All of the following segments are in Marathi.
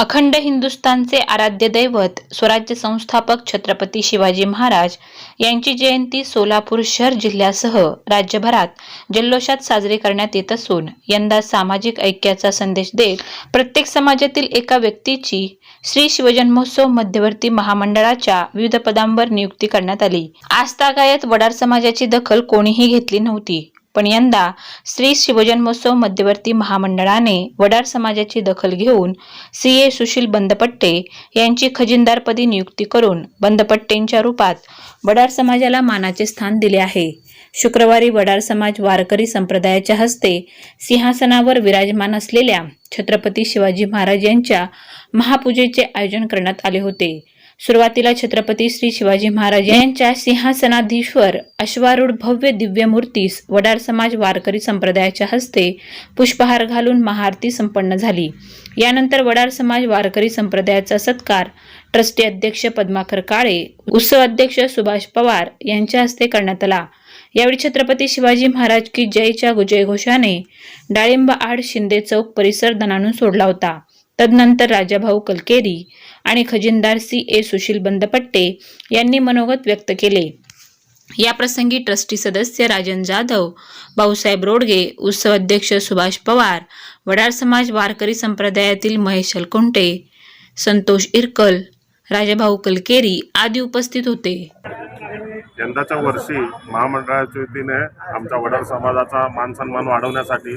अखंड हिंदुस्थानचे आराध्य दैवत स्वराज्य संस्थापक छत्रपती शिवाजी महाराज यांची जयंती सोलापूर शहर जिल्ह्यासह राज्यभरात जल्लोषात साजरी करण्यात येत असून यंदा सामाजिक ऐक्याचा संदेश देत प्रत्येक समाजातील एका व्यक्तीची श्री शिवजन्मोत्सव मध्यवर्ती महामंडळाच्या विविध पदांवर नियुक्ती करण्यात आली. आस्थागायत वडार समाजाची दखल कोणीही घेतली नव्हती. पण यंदा श्री शिवजन्मोत्सव मध्यवर्ती महामंडळाने वडार समाजाची दखल घेऊन सी ए सुशील बंदपट्टे यांची खजिनदारपदी नियुक्ती करून बंदपट्टेंच्या रूपात वडार समाजाला मानाचे स्थान दिले आहे. शुक्रवारी वडार समाज वारकरी संप्रदायाच्या हस्ते सिंहासनावर विराजमान असलेल्या छत्रपती शिवाजी महाराज यांच्या महापूजेचे आयोजन करण्यात आले होते. सुरुवातीला छत्रपती श्री शिवाजी महाराज यांच्या सिंहासनाधीश्वर अश्वारूढ भव्य दिव्य मूर्तीस वडार समाज वारकरी संप्रदायाच्या हस्ते पुष्पहार घालून महाआरती संपन्न झाली. यानंतर वडार समाज वारकरी संप्रदायाचा सत्कार ट्रस्टी अध्यक्ष पद्माकर काळे उत्सव अध्यक्ष सुभाष पवार यांच्या हस्ते करण्यात आला. यावेळी छत्रपती शिवाजी महाराज की जयच्या जयघोषाने डाळिंब आड शिंदे चौक परिसर दणाणून सोडला होता. तदनंतर राजाभाऊ कलकेरी आणि खजिनदार सी. ए. सुशील बंदपट्टे यांनी मनोगत व्यक्त केले. या प्रसंगी ट्रस्टी सदस्य राजन जाधव भाऊसाहेब रोडगे उत्सव अध्यक्ष सुभाष पवार वडार समाज वारकरी संप्रदायातील महेश अलकुंटे संतोष इरकल राजाभाऊ कलकेरी आदी उपस्थित होते. यंदाच्या वर्षी महामंडळाच्या वतीने आमच्या वडार समाजाचा मान सन्मान वाढवण्यासाठी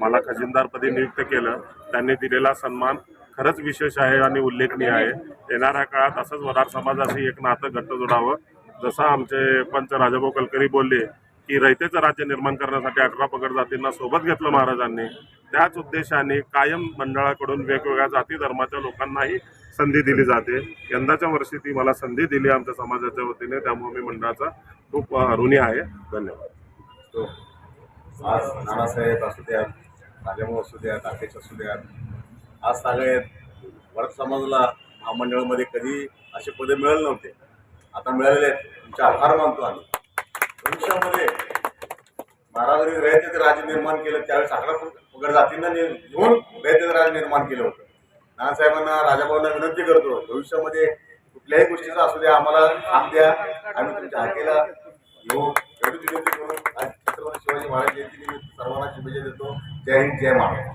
मला खजिनदारपदी नियुक्त केलं. त्यांनी दिलेला सन्मान खरंच विशेष आहे आणि उल्लेखनीय आहे. येणाऱ्या काळात असंच वडार समाजाशी एक नातं घट्ट जोडावं. जसं आमचे पंच राजाभाऊ कलकरी बोलले की रयतेचं राज्य निर्माण करण्यासाठी अठरा पगड जातींना सोबत घेतलं महाराजांनी. त्याच उद्देशाने कायम मंडळाकडून वेगवेगळ्या जाती धर्माच्या लोकांनाही संधी दिली जाते. यंदाच्या वर्षी ती मला संधी दिली आमच्या समाजाच्या वतीने. त्यामुळे मी मंडळाचा खूप ऋणी आहे. धन्यवाद. आज नानासाहेब असू द्या राजाभाऊ असू द्यात राकेश असू द्यात आज सगळे भरत समाजाला महामंडळामध्ये कधी असे पदे मिळाले नव्हते. आता मिळालेले आहेत. तुमचे आभार मानतो आम्ही. भविष्यामध्ये महाराजांनी रयतेचं राज्य निर्माण केलं त्यावेळेस अकरा पगड जातींना नि- घेऊन रयतेचं राज्य निर्माण केलं होतं. नानासाहेबांना राजाभाऊंना विनंती करतो भविष्यामध्ये कुठल्याही गोष्टीचा असू द्या आम्हाला काम द्या. आम्ही तुमच्या हाकेला येऊ. एवढी विनंती करून आज छत्रपती शिवाजी महाराज जयंती निमित्त सर्वांना शुभेच्छा देतो. जय हिंद जय महाराज